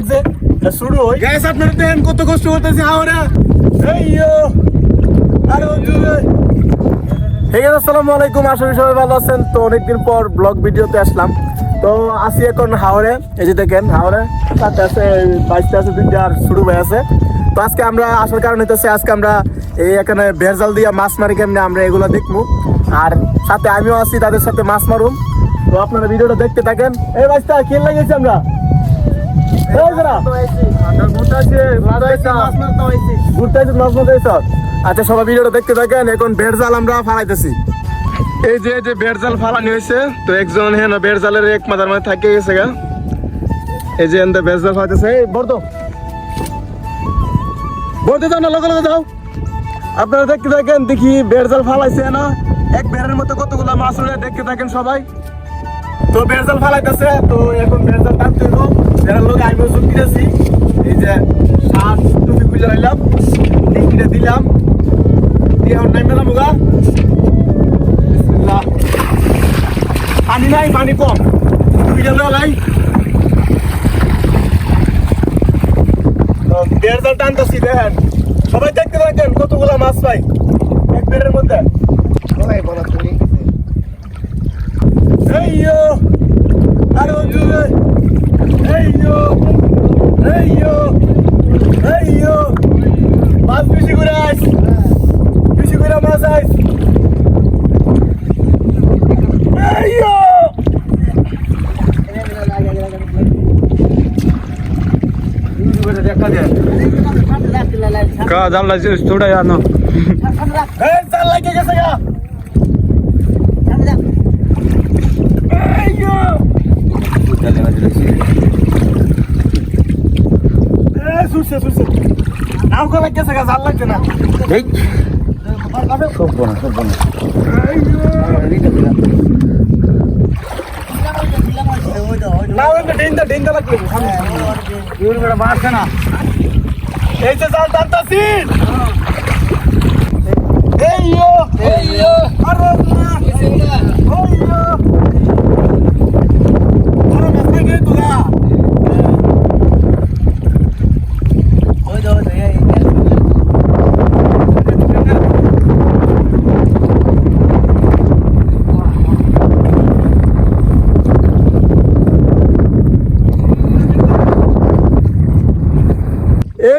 লাগছে। শুরু হই। গ্যাস আপনারা দেখেন কত কষ্ট করতেছি হাওড়া। এই আরে ঠিক আছে আসসালামু আলাইকুম আশা করি সবাই ভালো আছেন। তো অনেকদিন পর ব্লগ ভিডিওতে আসলাম। তো আসি এখন হাওড়ে। এই যে দেখেন হাওড়ে। আছে বাইশটা আছে দুইটা আর শুরু হয়ে আছে। তো আজকে আমরা আসার কারণ হইতেছে আজকে আমরা এই এখানে ভেরজাল দিয়া মাছ মারি কেমনে আমরা এগুলো দেখব আর সাথে আমিও আছি তাদের সাথে মাছ মারুম। তো আপনারা ভিডিওটা দেখতে থাকেন। এই বাইশটা খেল লাগিয়েছি আমরা। আচ্ছা সবাই ভিডিওটা দেখতে থাকেন এখন বেড়জাল আমরা ফালাইতেছি। এই যে এই যে বেড়জাল ফালানি হয়েছে তো একজন হ্যাঁ বেড়জালের এক মাথার মধ্যে থাকে গেছে গা। এই যে এনতে বেড়জাল ফালাইতেছে এই বর্দ বর্দে যাও না লগে লগে যাও। আপনারা দেখতে থাকেন দেখি বেড়জাল ফালাইছে না। এক বেড়ের মতো কতগুলো মাছ উঠে দেখতে থাকেন সবাই। তো বেড়জাল ফালাইতেছে, তো এখন বেড়জাল টানতে হইব। বেড়ার লোক আমি ওষুধ দিতেছি এই যে শার্ট টুপি খুলে নিলাম টিকিটা দিলাম। দিয়ে পানি নাই, পানি কম। বেড়জাল টানতেছি, দেখেন। সবাই দেখতে থাকেন কতগুলো মাছ পাই। এক বেড়ের মধ্যে। Hey yo! I don't do it! Hey yo! Hey yo! Hey yo! Mas bicho gurais! Bicho gurais mais ais! Hey yo! का जामला थोड़ा यार ना हे चल लगे कैसे का এই সুরছে সুরছে নাম কো লাগে গেছে গা জাল লাগছে না এই সব না সব না Hey yo! না ওই ডেন্ডা ডেন্ডা লাগবে ইউর বড় মাছ না এই যে জাল টানতাছি এই ইয়ো এই ইয়ো আরে না এই ইয়ো আরে মাথায় গিয়ে তোলা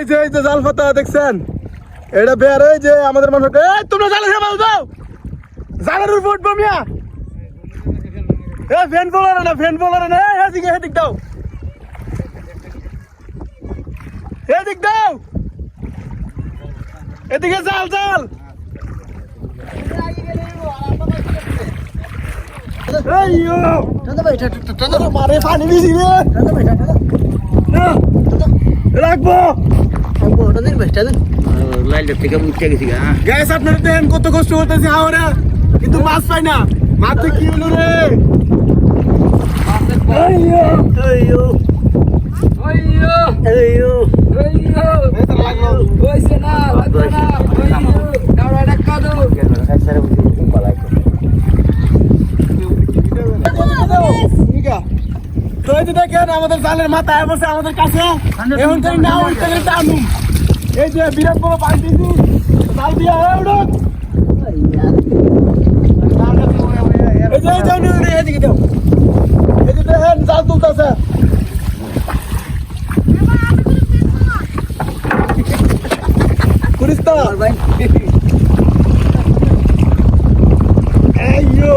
এই যে এই যে জাল পাতা দেখছেন? এটা বের এই যে আমাদের মানুষ এই তোমরা জালে হেবাল দাও। জালের উপর উঠবো মিয়া। এ ফ্যান বলার না ফ্যান বলার না এই এদিকে এদিক দাও। এদিক দাও। এদিকে জাল জাল। পানি দিছি রে। না, রাখব। লাইল থেকে মুখে গেছি গা গ্যাস আপনারা দেখেন কত কষ্ট করতেছি হাওড়া। কিন্তু মাছ পাই না। মাছ কি হলো রে? আইয়ো। তো এই যে দেখেন আমাদের জালের মাথায় বসে আমাদের কাছে এখন থেকে না। ওই থেকে টানুম এই যে বিরাট বড় দিছি জাল দিয়া এ উঠুন। এই যে এই যে উনি- উনি এদিকে দাও এই যে দেখেন জাল তুলতেছে। করিস তো এই ইয়ো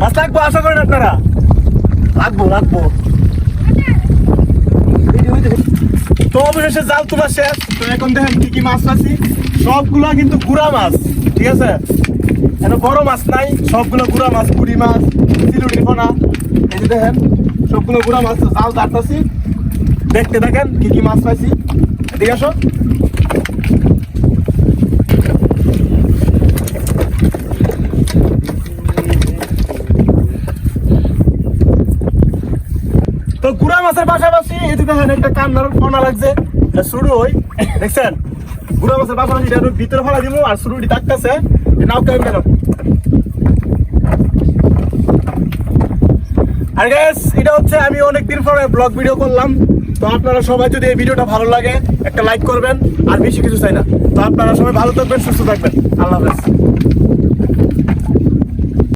মাছ লাগবো, আশা করেন আপনারা? লাগবো লাগবো। তো অবশেষে জাল তোলা শেষ। তো এখন দেখেন কি কি মাছ পাচ্ছি সবগুলো কিন্তু গুড়া মাছ, ঠিক আছে? এখন বড় মাছ নাই, সবগুলো গুড়া মাছ পুরি মাছ চিলুড়ি ফোনা এই যে দেখেন, সবগুলো গুড়া মাছ জাল দাঁড়তাছি। দেখতে দেখেন কি কি মাছ পাইছি। ঠিক আছে তো গুড়া মাছের পাশাপাশি একটা কান্নার ফোনা লাগছে। শুরু হই, দেখছেন? গুড়া মাছের পাশাপাশি ভিতরে দিব আর শুরুটি নাও কেমন গেল আর গ্যাস এটা হচ্ছে আমি অনেকদিন পরে ব্লগ ভিডিও করলাম। তো আপনারা সবাই যদি এই ভিডিওটা ভালো লাগে, একটা লাইক করবেন, আর বেশি কিছু চাই না। তো আপনারা সবাই ভালো থাকবেন, সুস্থ থাকবেন। আল্লাহ হাফেজ।